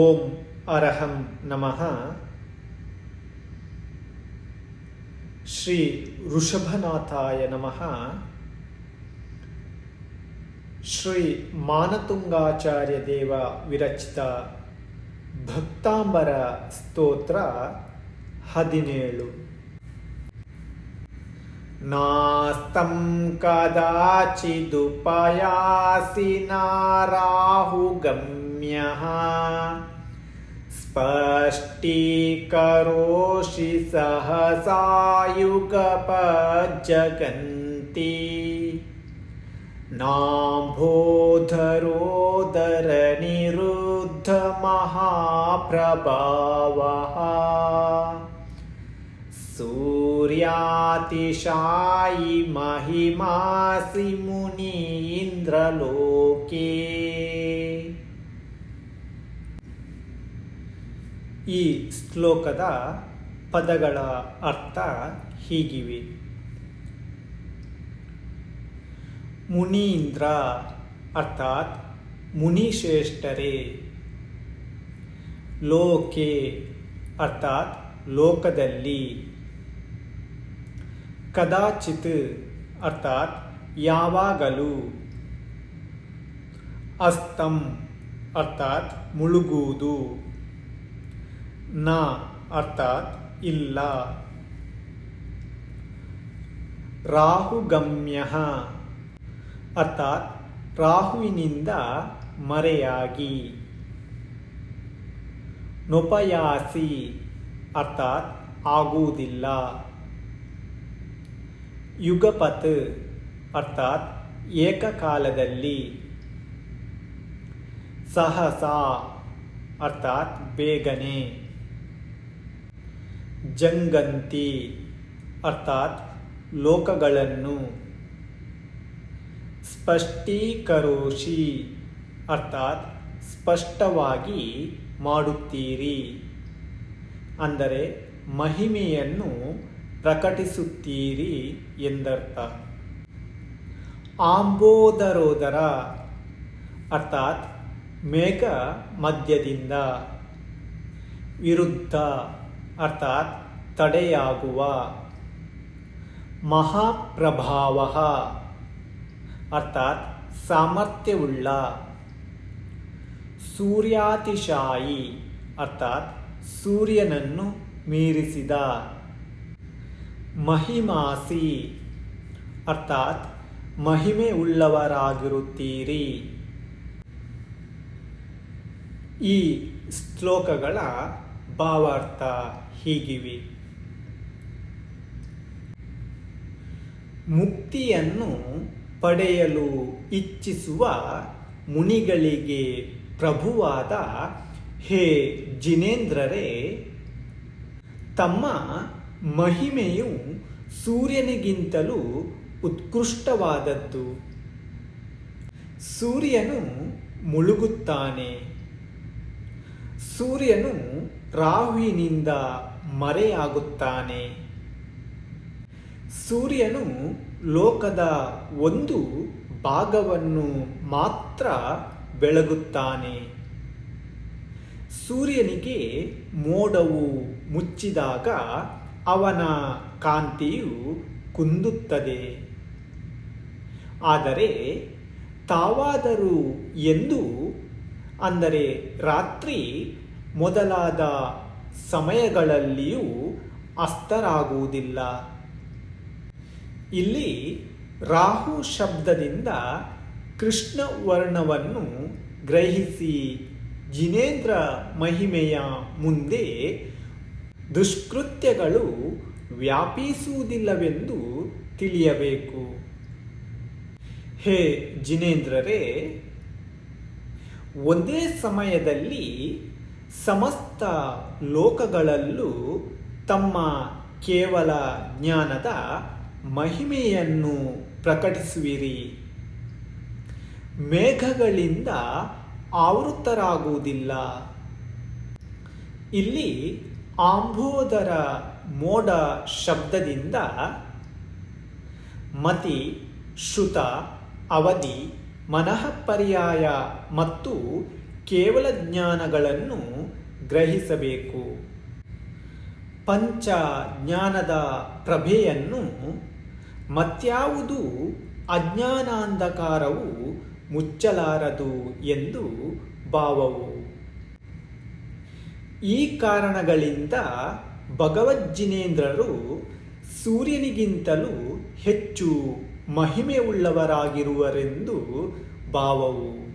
ಓಂ ಅರಹಂ ನಮಃ ಶ್ರೀ ಋಷಭನಾಥಾಯ ನಮಃ ಶ್ರೀ ಮಾನತುಂಗಾಚಾರ್ಯ ದೇವ ವಿರಚಿತ ಭಕ್ತಾಂಬರ ಸ್ತೋತ್ರ ಹದಿನೇಳು नास्तं कदाचिदुपयासि नाराहुगम्यः स्पष्टीकरोषि सहसायुगपज्जगन्ति नाम्भोधरोदरनिरुद्धमहाप्रभावः। सूर्यातिशायि महिमासि मुनीन्द्रलोके। ಈ ಶ್ಲೋಕದ ಪದಗಳ ಅರ್ಥ ಹೀಗಿವೆ. ಮುನೀಂದ್ರ ಅರ್ಥಾತ್ ಮುನಿಶ್ರೇಷ್ಠರೇ. ಲೋಕೆ ಅರ್ಥಾತ್ ಲೋಕದಲ್ಲಿ. ಕದಾಚಿತ್ ಅರ್ಥಾತ್ ಯಾವಾಗಲೂ. ಅಸ್ತಂ ಅರ್ಥಾತ್ ಮುಳುಗುವುದು. ನ ಅರ್ಥಾತ್ ಇಲ್ಲ. ರಾಹುಗಮ್ಯ ಅರ್ಥಾತ್ ರಾಹುವಿನಿಂದ ಮರೆಯಾಗಿ. ನೊಪಯಾಸಿ ಅರ್ಥಾತ್ ಆಗುವುದಿಲ್ಲ. ಯುಗಪತ್ ಅರ್ಥಾತ್ ಏಕಕಾಲದಲ್ಲಿ. ಸಹಸ ಅರ್ಥಾತ್ ಬೇಗನೆ. ಜಂಗಂತಿ ಅರ್ಥಾತ್ ಲೋಕಗಳನ್ನು ಸ್ಪಷ್ಟೀಕರೋಷಿ ಅರ್ಥಾತ್ ಸ್ಪಷ್ಟವಾಗಿ ಮಾಡುತ್ತೀರಿ. ಅಂದರೆ ಮಹಿಮೆಯನ್ನು ಪ್ರಕಟಿಸುತ್ತೀರಿ ಎಂದರ್ಥ. ಆಂಬೋದರೋದರ ಅರ್ಥಾತ್ ಮೇಘ ಮಧ್ಯದಿಂದ ವಿರುದ್ಧ. ಅರ್ಥಾತ್ ತಡೆಯಾಗುವ. ಮಹಾಪ್ರಭಾವ. ಅರ್ಥಾತ್ ಸಾಮರ್ಥ್ಯವುಳ್ಳ. ಸೂರ್ಯಾತಿಶಾಯಿ. ಅರ್ಥಾತ್ ಸೂರ್ಯನನ್ನು ಮೀರಿಸಿದ. ಮಹಿಮಾಸಿ. ಅರ್ಥಾತ್ ಮಹಿಮೆ ಉಳ್ಳವರಾಗಿರುತ್ತೀರಿ ಈ ಶ್ಲೋಕಗಳ ಭಾವಾರ್ಥ. ಹೀಗಿವೆ. ಮುಕ್ತಿಯನ್ನು ಪಡೆಯಲು ಇಚ್ಛಿಸುವ ಮುನಿಗಳಿಗೆ ಪ್ರಭುವಾದ ಹೇ ಜಿನೇಂದ್ರರೇ, ತಮ್ಮ ಮಹಿಮೆಯು ಸೂರ್ಯನಿಗಿಂತಲೂ ಉತ್ಕೃಷ್ಟವಾದದ್ದು. ಸೂರ್ಯನು ಮುಳುಗುತ್ತಾನೆ. ಸೂರ್ಯನು ರಾಹುವಿನಿಂದ ಮರೆಯಾಗುತ್ತಾನೆ. ಸೂರ್ಯನು ಲೋಕದ ಒಂದು ಭಾಗವನ್ನು ಮಾತ್ರ ಬೆಳಗುತ್ತಾನೆ. ಸೂರ್ಯನಿಗೆ ಮೋಡವು ಮುಚ್ಚಿದಾಗ ಅವನ ಕಾಂತಿಯು ಕುಂದುತ್ತದೆ. ಆದರೆ ತಾವಾದರೂ ಎಂದು ಅಂದರೆ ರಾತ್ರಿ ಮೊದಲಾದ ಸಮಯಗಳಲ್ಲಿಯೂ ಅಸ್ತರಾಗುವುದಿಲ್ಲ. ಇಲ್ಲಿ ರಾಹು ಶಬ್ದದಿಂದ ಕೃಷ್ಣ ವರ್ಣವನ್ನು ಗ್ರಹಿಸಿ, ಜಿನೇಂದ್ರ ಮಹಿಮೆಯ ಮುಂದೆ ದುಷ್ಕೃತ್ಯಗಳು ವ್ಯಾಪಿಸುವುದಿಲ್ಲವೆಂದು ತಿಳಿಯಬೇಕು. ಹೇ ಜಿನೇಂದ್ರರೇ, ಒಂದೇ ಸಮಯದಲ್ಲಿ ಸಮಸ್ತ ಲೋಕಗಳಲ್ಲೂ ತಮ್ಮ ಕೇವಲ ಜ್ಞಾನದ ಮಹಿಮೆಯನ್ನು ಪ್ರಕಟಿಸುವಿರಿ. ಮೇಘಗಳಿಂದ ಆವೃತ್ತರಾಗುವುದಿಲ್ಲ. ಇಲ್ಲಿ ಆಂಬೋದರ ಮೋಡ ಶಬ್ದದಿಂದ ಮತಿ, ಶ್ರುತ, ಅವಧಿ, ಮನಃಪರ್ಯಾಯ ಮತ್ತು ಕೇವಲ ಜ್ಞಾನಗಳನ್ನು ಗ್ರಹಿಸಬೇಕು. ಪಂಚ ಜ್ಞಾನದ ಪ್ರಭೆಯನ್ನು ಮತ್ಯಾವುದು ಅಜ್ಞಾನಾಂಧಕಾರವು ಮುಚ್ಚಲಾರದು ಎಂದು ಭಾವವು. ಈ ಕಾರಣಗಳಿಂದ ಭಗವಜ್ಜಿನೇಂದ್ರರು ಸೂರ್ಯನಿಗಿಂತಲೂ ಹೆಚ್ಚು ಮಹಿಮೆಯುಳ್ಳವರಾಗಿರುವರೆಂದು ಭಾವವು.